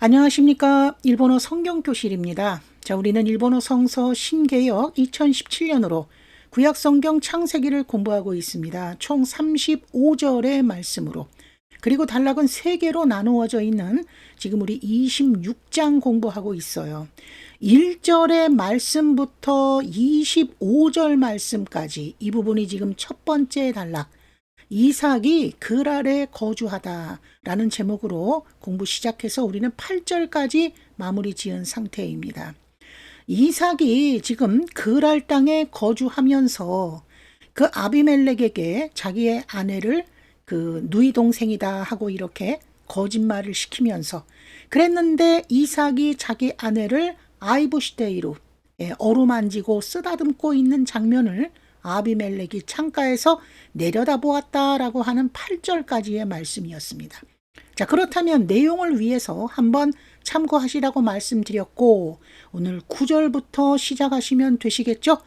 안녕하십니까. 일본어 성경교실입니다. 자, 우리는 일본어 성서 신개역 2017년으로 구약 성경 창세기를 공부하고 있습니다. 총 35절의 말씀으로. 그리고 단락은 3개로 나누어져 있는 지금 우리 26장 공부하고 있어요. 1절의 말씀부터 25절 말씀까지 이 부분이 지금 첫 번째 단락. 이삭이 글 아래 거주하다라는 제목으로 공부 시작해서 우리는 8절까지 마무리 지은 상태입니다. 이삭이 지금 그랄 땅에 거주하면서 그 아비멜렉에게 자기의 아내를 그 누이 동생이다 하고 이렇게 거짓말을 시키면서 그랬는데 이삭이 자기 아내를 아이부시데이로 예, 어루만지고 쓰다듬고 있는 장면을 아비멜렉이 창가에서 내려다보았다라고 하는 8절까지의 말씀이었습니다. 자, 그렇다면 내용을 위해서 한번 참고하시라고 말씀드렸고 오늘 9절부터 시작하시면 되시겠죠?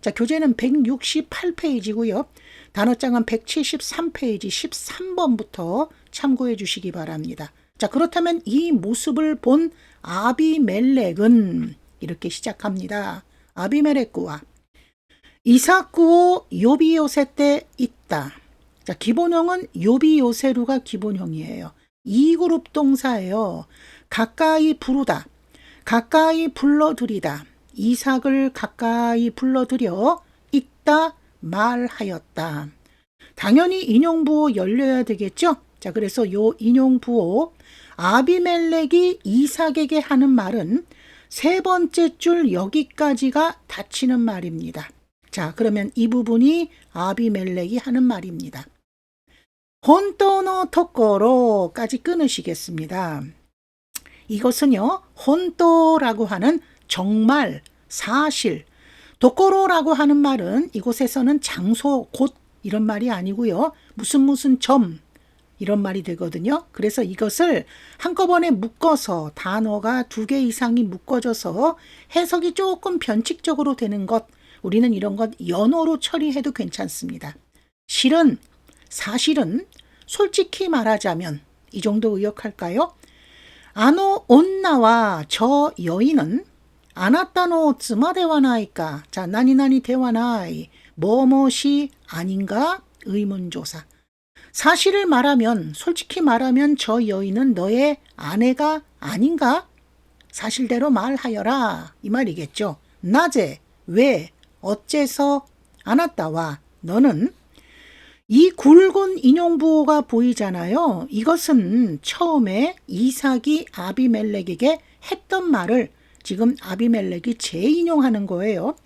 자, 교재는 168페이지고요. 단어장은 173페이지 13번부터 참고해 주시기 바랍니다. 자, 그렇다면 이 모습을 본 아비멜렉은 이렇게 시작합니다. 아비멜렉과 이삭구오 요비요세 때 있다. 자, 기본형은 요비요세루가 기본형이에요. 이 그룹 동사예요. 가까이 부르다. 가까이 불러들이다. 이삭을 가까이 불러들여 있다 말하였다. 당연히 인용부호 열려야 되겠죠? 자, 그래서 요 인용부호 아비멜렉이 이삭에게 하는 말은 세 번째 줄 여기까지가 닫히는 말입니다. 자, 그러면 이 부분이 아비멜렉이 하는 말입니다. 혼토노 토코로까지 끊으시겠습니다. 이것은요, 혼토라고 하는 정말, 사실, 도코로라고 하는 말은 이곳에서는 장소, 곳 이런 말이 아니고요. 무슨 무슨 점 이런 말이 되거든요. 그래서 이것을 한꺼번에 묶어서 단어가 두 개 이상이 묶어져서 해석이 조금 변칙적으로 되는 것 우리는 이런 것 연어로 처리해도 괜찮습니다. 실은 사실은 솔직히 말하자면 이 정도 의역할까요? 아노 온나와 저 여인은 아나타노 츠마데와나이까? 자 나니나니 대와나이 뭐뭇이 아닌가? 의문조사. 사실을 말하면 솔직히 말하면 저 여인은 너의 아내가 아닌가? 사실대로 말하여라. 이 말이겠죠. 낮에 왜 어째서 아나타와 너는 이 굵은 인용부호가 보이잖아요. 이것은 처음에 이삭이 아비멜렉에게 했던 말을 지금 아비멜렉이 재인용하는 거예요.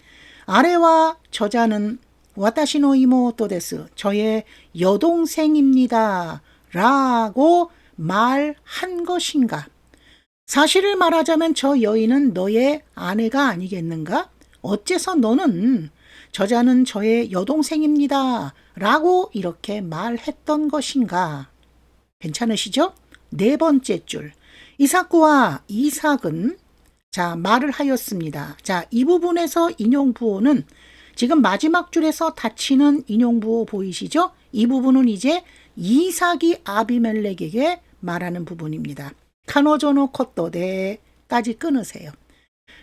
아래와 저자는 와타시노 이모토 데스 저의 여동생입니다. 라고 말한 것인가? 사실을 말하자면 저 여인은 너의 아내가 아니겠는가? 어째서 너는 저자는 저의 여동생입니다. 라고 이렇게 말했던 것인가? 괜찮으시죠? 네 번째 줄. 이삭과 이삭은 자, 말을 하였습니다. 자, 이 부분에서 인용부호는 지금 마지막 줄에서 닫히는 인용부호 보이시죠? 이 부분은 이제 이삭이 아비멜렉에게 말하는 부분입니다. 카노조노 콧도대까지 끊으세요.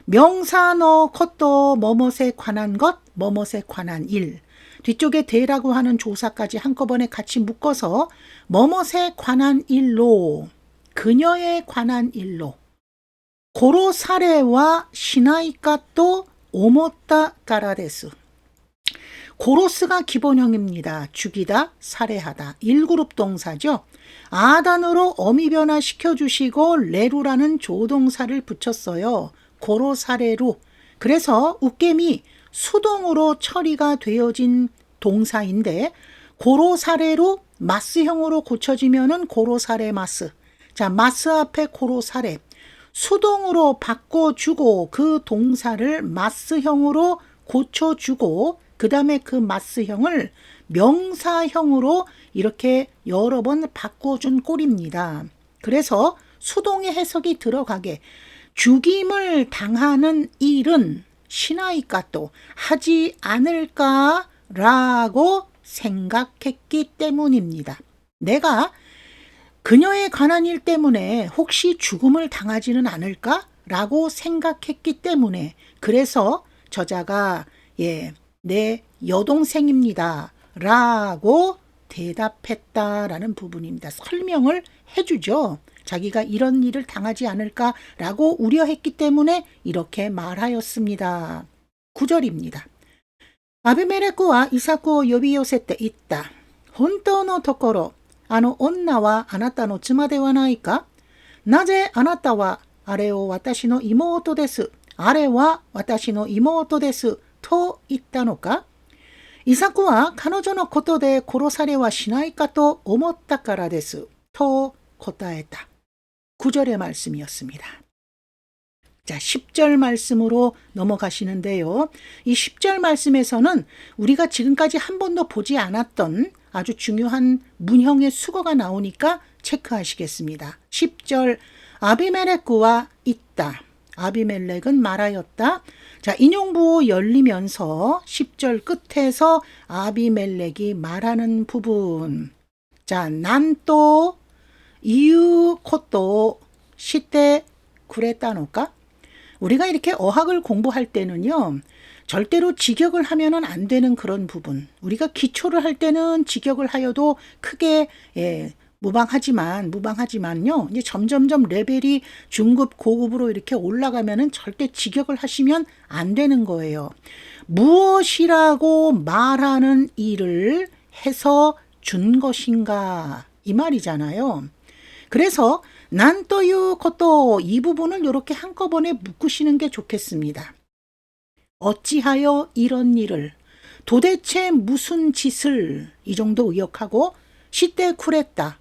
명사너 컷도 뭐뭇에 관한 것, 뭐뭇에 관한 일. 뒤쪽에 대라고 하는 조사까지 한꺼번에 같이 묶어서 뭐뭇에 관한 일로, 그녀에 관한 일로, 고로 사례와 시나이카또 오모타 까라데스. 고로스가 기본형입니다. 죽이다, 살해하다. 1그룹 동사죠. 아단으로 어미 변화시켜 주시고 레루라는 조동사를 붙였어요. 고로 사례로 그래서 웃겜이 수동으로 처리가 되어진 동사인데 고로 사례로 마스형으로 고쳐지면은 고로 사례 마스. 자, 마스 앞에 고로 사례. 수동으로 바꿔주고 그 동사를 마스형으로 고쳐주고 그 다음에 그 마스형을 명사형으로 이렇게 여러 번 바꿔준 꼴입니다. 그래서 수동의 해석이 들어가게 죽임을 당하는 일은 시나이까 또 하지 않을까라고 생각했기 때문입니다. 내가 그녀에 관한 일 때문에 혹시 죽음을 당하지는 않을까? 라고 생각했기 때문에 그래서 저자가 예, 내 여동생입니다. 라고 대답했다라는 부분입니다. 설명을 해주죠. 자기가 이런 일을 당하지 않을까라고 우려했기 때문에 이렇게 말하였습니다. 9절입니다. 아비메레크와 이사쿠 요비 요새 때 있다. 本当のところ、あの女はあなたの妻ではないかなぜあなたはあれを私の妹です。あれは私の妹です。と言ったのかイサクは彼女のことで殺されはしないかと思ったからです。と答えた。 9절의 말씀이었습니다. 자, 10절 말씀으로 넘어가시는데요. 이 10절 말씀에서는 우리가 지금까지 한 번도 보지 않았던 아주 중요한 문형의 수거가 나오니까 체크하시겠습니다. 10절 아비멜렉과 있다. 아비멜렉은 말하였다. 자, 인용부 열리면서 10절 끝에서 아비멜렉이 말하는 부분. 자, 난 또 이유 것도 시대 그랬다노까? 우리가 이렇게 어학을 공부할 때는요, 절대로 직역을 하면은 안 되는 그런 부분. 우리가 기초를 할 때는 직역을 하여도 크게 예, 무방하지만 무방하지만요. 이제 점점점 레벨이 중급 고급으로 이렇게 올라가면은 절대 직역을 하시면 안 되는 거예요. 무엇이라고 말하는 일을 해서 준 것인가 이 말이잖아요. 그래서 난 또유 것도 이 부분을 이렇게 한꺼번에 묶으시는 게 좋겠습니다. 어찌하여 이런 일을 도대체 무슨 짓을 이 정도 의역하고 시대 쿨했다.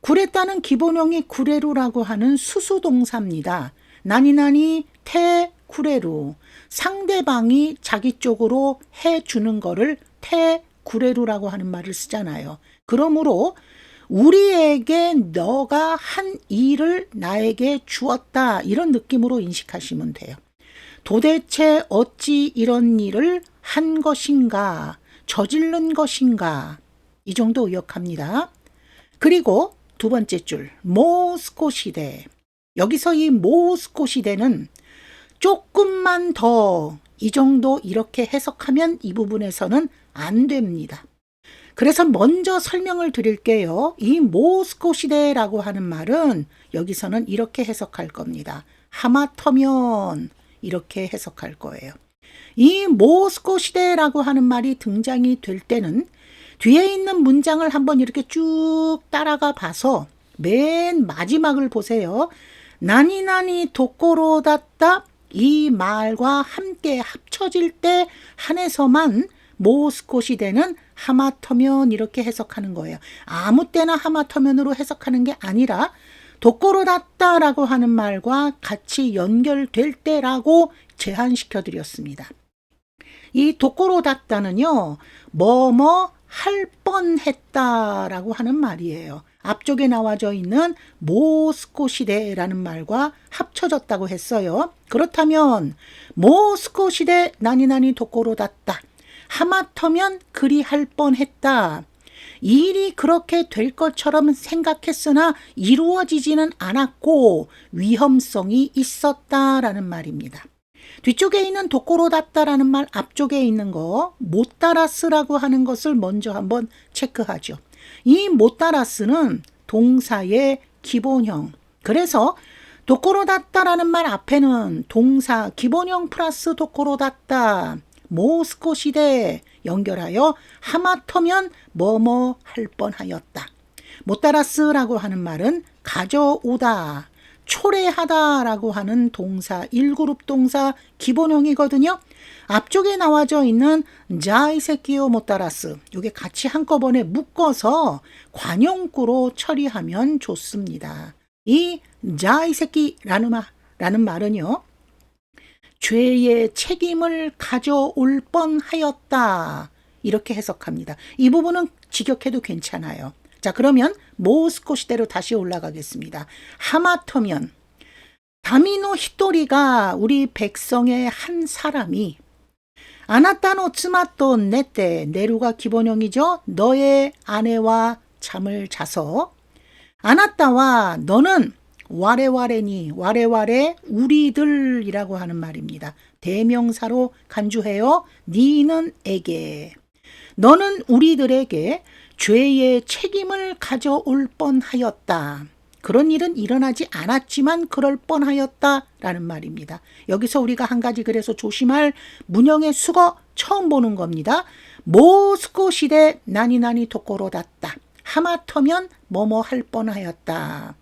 쿨했다는 기본형이 구레루라고 하는 수수동사입니다. 나니나니 태 구레루 상대방이 자기 쪽으로 해주는 거를 태 구레루라고 하는 말을 쓰잖아요. 그러므로 우리에게 너가 한 일을 나에게 주었다. 이런 느낌으로 인식하시면 돼요. 도대체 어찌 이런 일을 한 것인가, 저지른 것인가, 이 정도 의역합니다. 그리고 두 번째 줄, 모스코 시대. 여기서 이 모스코 시대는 조금만 더 이 정도 이렇게 해석하면 이 부분에서는 안 됩니다. 그래서 먼저 설명을 드릴게요. 이 모스코 시대라고 하는 말은 여기서는 이렇게 해석할 겁니다. 하마터면 이렇게 해석할 거예요. 이 모스코 시대라고 하는 말이 등장이 될 때는 뒤에 있는 문장을 한번 이렇게 쭉 따라가 봐서 맨 마지막을 보세요. 나니나니 도꼬로다따 이 말과 함께 합쳐질 때 한해서만 모스코 시대는 하마터면 이렇게 해석하는 거예요. 아무 때나 하마터면으로 해석하는 게 아니라 도꼬로다따라고 하는 말과 같이 연결될 때라고 제한시켜 드렸습니다. 이 도꼬로다따는요, 뭐뭐 할 뻔했다라고 하는 말이에요. 앞쪽에 나와져 있는 모스코 시대라는 말과 합쳐졌다고 했어요. 그렇다면 모스코 시대 나니나니 도꼬로다따 하마터면 그리 할 뻔했다. 일이 그렇게 될 것처럼 생각했으나 이루어지지는 않았고 위험성이 있었다라는 말입니다. 뒤쪽에 있는 도꼬로다따라는 말 앞쪽에 있는 거 못 따라스라고 하는 것을 먼저 한번 체크하죠. 이 못 따라스는 동사의 기본형. 그래서 도꼬로다따라는 말 앞에는 동사 기본형 플러스 도꼬로다따 모스코 시대 연결하여 하마터면 뭐뭐 할 뻔하였다. 못따라스라고 하는 말은 가져오다, 초래하다라고 하는 동사 1그룹 동사 기본형이거든요. 앞쪽에 나와져 있는 자이세키오 못따라스 이게 같이 한꺼번에 묶어서 관용구로 처리하면 좋습니다. 이 자이세키라는 말, 라는 말은요. 죄의 책임을 가져올 뻔하였다. 이렇게 해석합니다. 이 부분은 직역해도 괜찮아요. 자, 그러면 모스코 시대로 다시 올라가겠습니다. 하마터면 다미노 히토리가 우리 백성의 한 사람이 아나타노 츠마또 네때 네루가 기본형이죠. 너의 아내와 잠을 자서 아나타와 너는 와레와레니 와레와레 우리들이라고 하는 말입니다. 대명사로 간주해요. 니는 에게 너는 우리들에게 죄의 책임을 가져올 뻔하였다. 그런 일은 일어나지 않았지만 그럴 뻔하였다라는 말입니다. 여기서 우리가 한 가지 그래서 조심할 문형의 수거 처음 보는 겁니다. 모스코 시대 나니나니 도코로das다. 하마터면 뭐뭐 할 뻔하였다.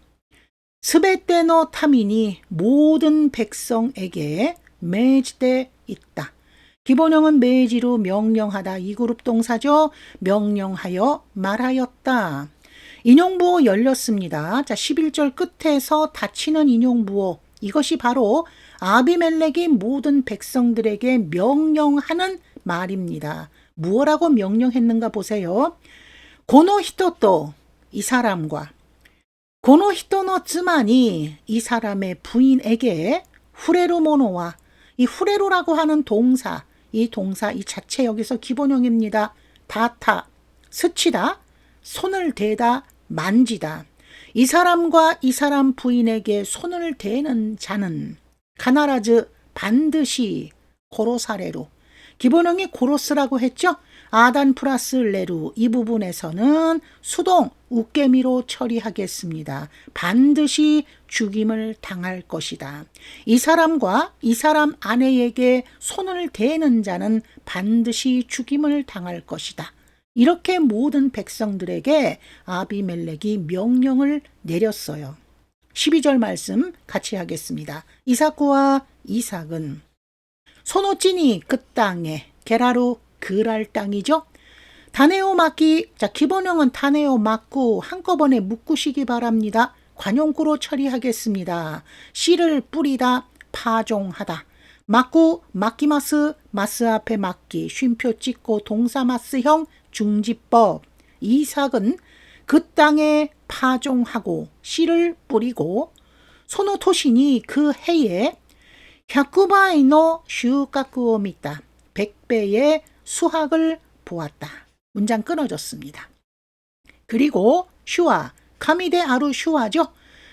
스베테노 타민이 모든 백성에게 매지돼 있다. 기본형은 매지로 명령하다. 이 그룹 동사죠. 명령하여 말하였다. 인용부호 열렸습니다. 자, 11절 끝에서 닫히는 인용부호. 이것이 바로 아비멜렉이 모든 백성들에게 명령하는 말입니다. 무엇라고 명령했는가 보세요. 고노히토또 이 사람과 고노히토노 쯔만이 이 사람의 부인에게 후레로모노와 이 후레로라고 하는 동사 이 동사 이 자체 여기서 기본형입니다. 다타 스치다 손을 대다 만지다. 이 사람과 이 사람 부인에게 손을 대는 자는 가나라즈 반드시 고로사레로 기본형이 고로스라고 했죠. 아단 플러스 레루 이 부분에서는 수동 웃개미로 처리하겠습니다. 반드시 죽임을 당할 것이다. 이 사람과 이 사람 아내에게 손을 대는 자는 반드시 죽임을 당할 것이다. 이렇게 모든 백성들에게 아비멜렉이 명령을 내렸어요. 12절 말씀 같이 하겠습니다. 이삭과 이삭은 소노찐이 그 땅에 게라루 그랄 땅이죠. 다네오 막기 자 기본형은 다네오 막고 한꺼번에 묶으시기 바랍니다. 관용구로 처리하겠습니다. 씨를 뿌리다 파종하다 막고 막기마스 마스 앞에 막기 쉼표 찍고 동사마스형 중지법 이삭은 그 땅에 파종하고 씨를 뿌리고 소노토신이 그 해에 샤쿠바이노 슈카쿠오 미다 100배의 수학을 보았다. 문장 끊어졌습니다. 그리고 슈아 카미데 아루 슈아죠.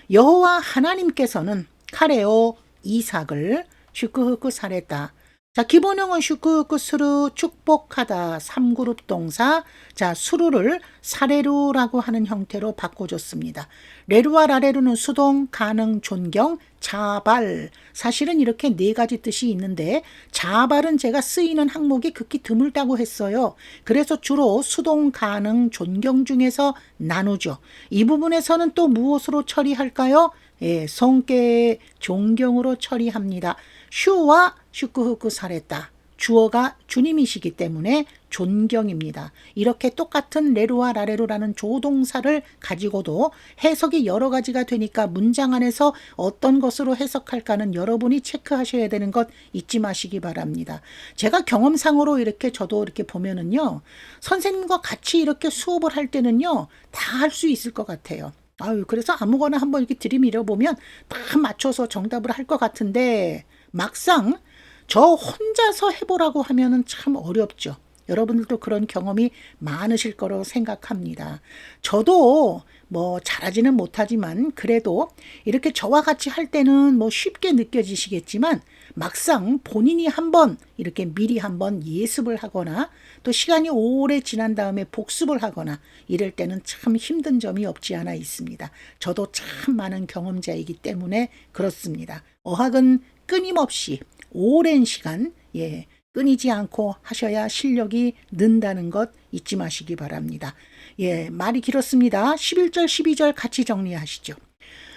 여호와 하나님께서는 카레오 이삭을 슈크흐크 사랬다. 자, 기본형은 슈크흐크 수루 축복하다 3그룹 동사 자, 수루를 사레루라고 하는 형태로 바꿔줬습니다. 레루와 라레루는 수동, 가능, 존경, 자발. 사실은 이렇게 네 가지 뜻이 있는데 자발은 제가 쓰이는 항목이 극히 드물다고 했어요. 그래서 주로 수동, 가능, 존경 중에서 나누죠. 이 부분에서는 또 무엇으로 처리할까요? 예, 성께 존경으로 처리합니다. 슈와 슈크후크 사랬다. 주어가 주님이시기 때문에 존경입니다. 이렇게 똑같은 레루와 라레루라는 조동사를 가지고도 해석이 여러 가지가 되니까 문장 안에서 어떤 것으로 해석할까는 여러분이 체크하셔야 되는 것 잊지 마시기 바랍니다. 제가 경험상으로 이렇게 저도 이렇게 보면은요, 선생님과 같이 이렇게 수업을 할 때는요, 다 할 수 있을 것 같아요. 아유, 그래서 아무거나 한번 이렇게 들이밀어 보면 다 맞춰서 정답을 할 것 같은데, 막상 저 혼자서 해보라고 하면은 참 어렵죠. 여러분들도 그런 경험이 많으실 거로 생각합니다. 저도 뭐 잘하지는 못하지만 그래도 이렇게 저와 같이 할 때는 뭐 쉽게 느껴지시겠지만 막상 본인이 한번 이렇게 미리 한번 예습을 하거나 또 시간이 오래 지난 다음에 복습을 하거나 이럴 때는 참 힘든 점이 없지 않아 있습니다. 저도 참 많은 경험자이기 때문에 그렇습니다. 어학은 끊임없이 오랜 시간 예 끊이지 않고 하셔야 실력이 는다는 것 잊지 마시기 바랍니다. 예, 말이 길었습니다. 11절, 12절 같이 정리하시죠.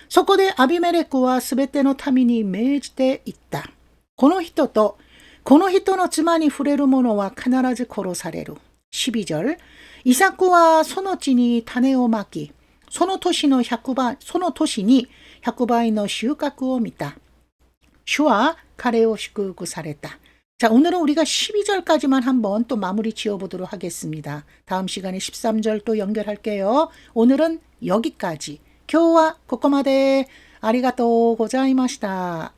소코데 아비메레크와 스베테노 타민이 매지돼 있다. この人とこの人の妻に触れる者は必ず殺される。12절 이삭과 소노치니 타네오 마키 その年の100倍、その年に100倍の収穫を見た. 主は 카레오시쿠구 사레다. 자, 오늘은 우리가 12절까지만 한번 또 마무리 지어보도록 하겠습니다. 다음 시간에 13절 또 연결할게요. 오늘은 여기까지. 교와 코코마데 아리가또 고자이마시다.